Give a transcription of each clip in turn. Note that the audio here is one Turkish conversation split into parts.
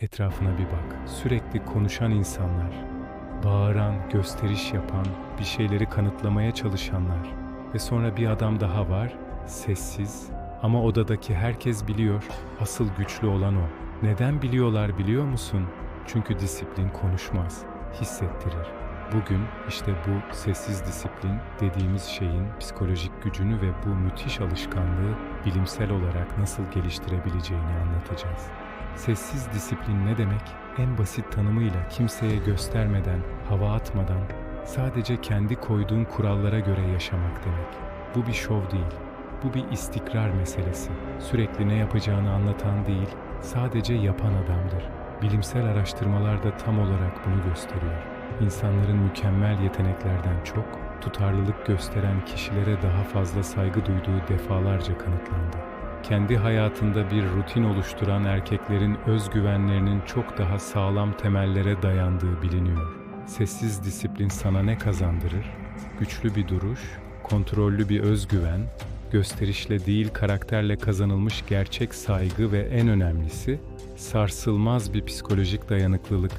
Etrafına bir bak. Sürekli konuşan insanlar, bağıran, gösteriş yapan, bir şeyleri kanıtlamaya çalışanlar. Ve sonra bir adam daha var, sessiz ama odadaki herkes biliyor, asıl güçlü olan o. Neden biliyorlar biliyor musun? Çünkü disiplin konuşmaz, hissettirir. Bugün işte bu sessiz disiplin dediğimiz şeyin psikolojik gücünü ve bu müthiş alışkanlığı bilimsel olarak nasıl geliştirebileceğini anlatacağız. Sessiz disiplin ne demek? En basit tanımıyla kimseye göstermeden, hava atmadan, sadece kendi koyduğun kurallara göre yaşamak demek. Bu bir şov değil. Bu bir istikrar meselesi. Sürekli ne yapacağını anlatan değil, sadece yapan adamdır. Bilimsel araştırmalar da tam olarak bunu gösteriyor. İnsanların mükemmel yeteneklerden çok, tutarlılık gösteren kişilere daha fazla saygı duyduğu defalarca kanıtlandı. Kendi hayatında bir rutin oluşturan erkeklerin özgüvenlerinin çok daha sağlam temellere dayandığı biliniyor. Sessiz disiplin sana ne kazandırır? Güçlü bir duruş, kontrollü bir özgüven, gösterişle değil karakterle kazanılmış gerçek saygı ve en önemlisi sarsılmaz bir psikolojik dayanıklılık.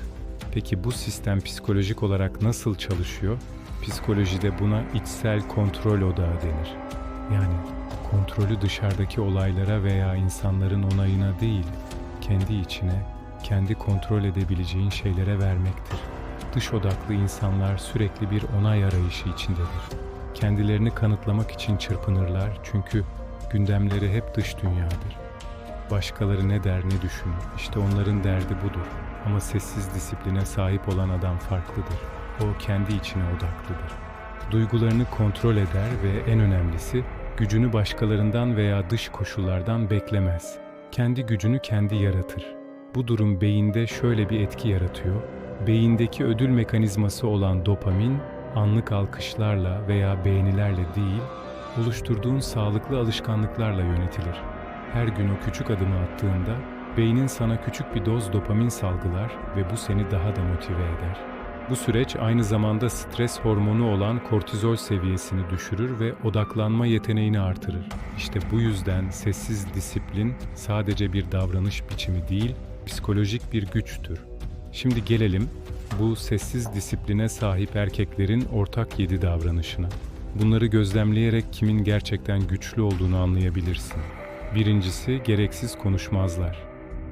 Peki bu sistem psikolojik olarak nasıl çalışıyor? Psikolojide buna içsel kontrol odağı denir. Yani kontrolü dışarıdaki olaylara veya insanların onayına değil, kendi içine, kendi kontrol edebileceğin şeylere vermektir. Dış odaklı insanlar sürekli bir onay arayışı içindedir. Kendilerini kanıtlamak için çırpınırlar çünkü gündemleri hep dış dünyadır. Başkaları ne der ne düşünür, işte onların derdi budur. Ama sessiz disipline sahip olan adam farklıdır. O kendi içine odaklıdır. Duygularını kontrol eder ve en önemlisi gücünü başkalarından veya dış koşullardan beklemez. Kendi gücünü kendi yaratır. Bu durum beyinde şöyle bir etki yaratıyor. Beyindeki ödül mekanizması olan dopamin anlık alkışlarla veya beğenilerle değil, oluşturduğun sağlıklı alışkanlıklarla yönetilir. Her gün o küçük adımı attığında beynin sana küçük bir doz dopamin salgılar ve bu seni daha da motive eder. Bu süreç aynı zamanda stres hormonu olan kortizol seviyesini düşürür ve odaklanma yeteneğini artırır. İşte bu yüzden sessiz disiplin sadece bir davranış biçimi değil, psikolojik bir güçtür. Şimdi gelelim bu sessiz disipline sahip erkeklerin ortak yedi davranışına. Bunları gözlemleyerek kimin gerçekten güçlü olduğunu anlayabilirsin. Birincisi gereksiz konuşmazlar.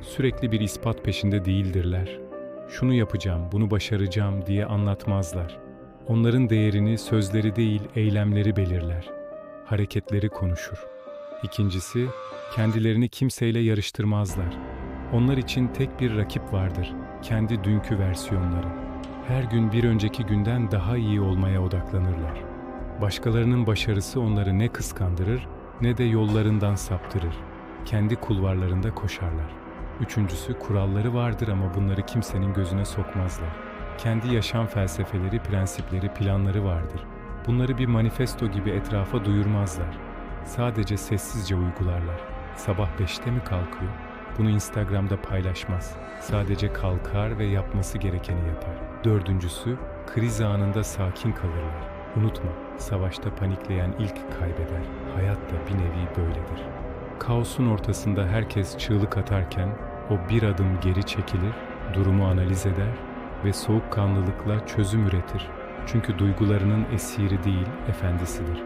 Sürekli bir ispat peşinde değildirler. Şunu yapacağım, bunu başaracağım diye anlatmazlar. Onların değerini sözleri değil, eylemleri belirler. Hareketleri konuşur. İkincisi, kendilerini kimseyle yarıştırmazlar. Onlar için tek bir rakip vardır, kendi dünkü versiyonları. Her gün bir önceki günden daha iyi olmaya odaklanırlar. Başkalarının başarısı onları ne kıskandırır ne de yollarından saptırır. Kendi kulvarlarında koşarlar. Üçüncüsü kuralları vardır ama bunları kimsenin gözüne sokmazlar. Kendi yaşam felsefeleri, prensipleri, planları vardır. Bunları bir manifesto gibi etrafa duyurmazlar. Sadece sessizce uygularlar. Sabah beşte mi kalkıyor? Bunu Instagram'da paylaşmaz. Sadece kalkar ve yapması gerekeni yapar. Dördüncüsü, kriz anında sakin kalırlar. Unutma, savaşta panikleyen ilk kaybeder. Hayat da bir nevi böyledir. Kaosun ortasında herkes çığlık atarken o bir adım geri çekilir, durumu analiz eder ve soğukkanlılıkla çözüm üretir. Çünkü duygularının esiri değil, efendisidir.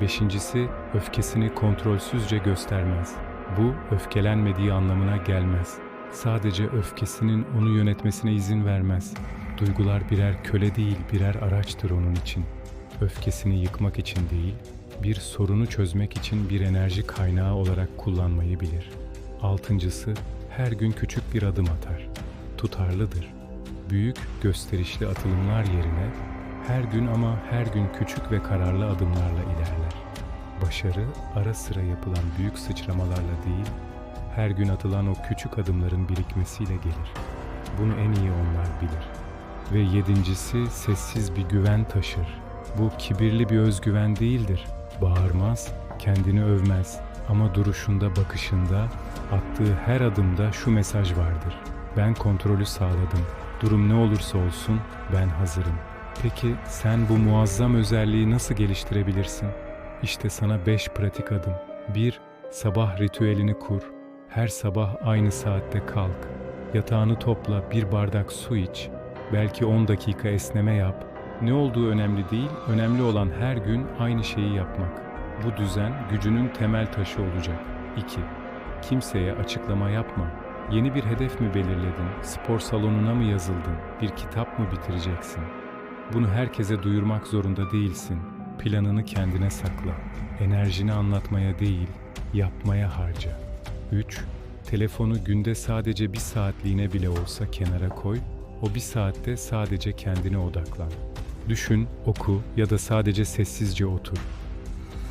Beşincisi, öfkesini kontrolsüzce göstermez. Bu, öfkelenmediği anlamına gelmez. Sadece öfkesinin onu yönetmesine izin vermez. Duygular birer köle değil, birer araçtır onun için. Öfkesini yıkmak için değil, bir sorunu çözmek için bir enerji kaynağı olarak kullanmayı bilir. Altıncısı, her gün küçük bir adım atar. Tutarlıdır. Büyük, gösterişli atılımlar yerine her gün ama her gün küçük ve kararlı adımlarla ilerler. Başarı ara sıra yapılan büyük sıçramalarla değil, her gün atılan o küçük adımların birikmesiyle gelir. Bunu en iyi onlar bilir. Ve yedincisi sessiz bir güven taşır. Bu kibirli bir özgüven değildir. Bağırmaz, kendini övmez ama duruşunda, bakışında, attığı her adımda şu mesaj vardır. Ben kontrolü sağladım. Durum ne olursa olsun ben hazırım. Peki sen bu muazzam özelliği nasıl geliştirebilirsin? İşte sana 5 pratik adım. 1. Sabah ritüelini kur. Her sabah aynı saatte kalk. Yatağını topla, bir bardak su iç, belki 10 dakika esneme yap. Ne olduğu önemli değil, önemli olan her gün aynı şeyi yapmak. Bu düzen gücünün temel taşı olacak. 2. Kimseye açıklama yapma. Yeni bir hedef mi belirledin? Spor salonuna mı yazıldın? Bir kitap mı bitireceksin? Bunu herkese duyurmak zorunda değilsin. Planını kendine sakla. Enerjini anlatmaya değil, yapmaya harca. 3. Telefonu günde sadece bir saatliğine bile olsa kenara koy. O bir saatte sadece kendine odaklan. Düşün, oku ya da sadece sessizce otur.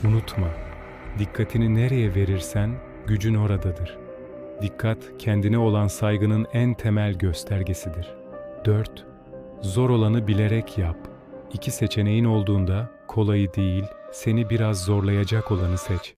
Unutma, dikkatini nereye verirsen gücün oradadır. Dikkat, kendine olan saygının en temel göstergesidir. 4. Zor olanı bilerek yap. İki seçeneğin olduğunda kolayı değil, seni biraz zorlayacak olanı seç.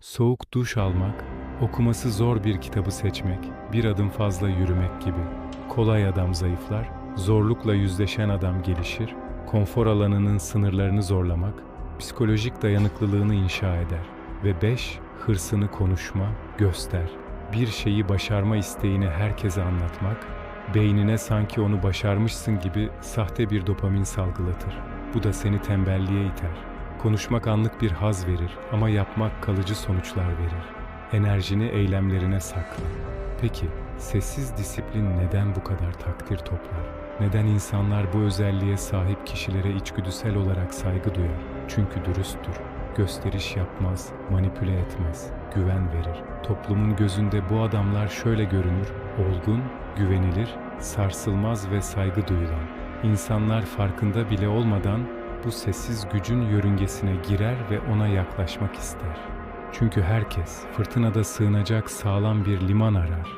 Soğuk duş almak, okuması zor bir kitabı seçmek, bir adım fazla yürümek gibi. Kolay adam zayıflar, zorlukla yüzleşen adam gelişir, konfor alanının sınırlarını zorlamak, psikolojik dayanıklılığını inşa eder. Ve 5. Hırsını konuşma, göster. Bir şeyi başarma isteğini herkese anlatmak, beynine sanki onu başarmışsın gibi sahte bir dopamin salgılatır. Bu da seni tembelliğe iter. Konuşmak anlık bir haz verir ama yapmak kalıcı sonuçlar verir. Enerjini eylemlerine sakla. Peki, sessiz disiplin neden bu kadar takdir toplar? Neden insanlar bu özelliğe sahip kişilere içgüdüsel olarak saygı duyar? Çünkü dürüsttür. Gösteriş yapmaz, manipüle etmez, güven verir. Toplumun gözünde bu adamlar şöyle görünür, olgun, güvenilir, sarsılmaz ve saygı duyulan. İnsanlar farkında bile olmadan bu sessiz gücün yörüngesine girer ve ona yaklaşmak ister. Çünkü herkes fırtınada sığınacak sağlam bir liman arar.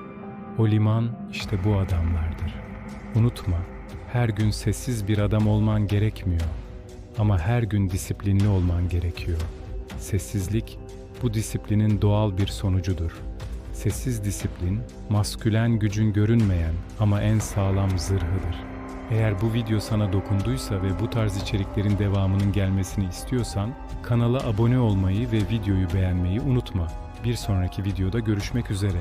O liman işte bu adamlardır. Unutma, her gün sessiz bir adam olman gerekmiyor. Ama her gün disiplinli olman gerekiyor. Sessizlik bu disiplinin doğal bir sonucudur. Sessiz disiplin, maskülen gücün görünmeyen ama en sağlam zırhıdır. Eğer bu video sana dokunduysa ve bu tarz içeriklerin devamının gelmesini istiyorsan, kanala abone olmayı ve videoyu beğenmeyi unutma. Bir sonraki videoda görüşmek üzere.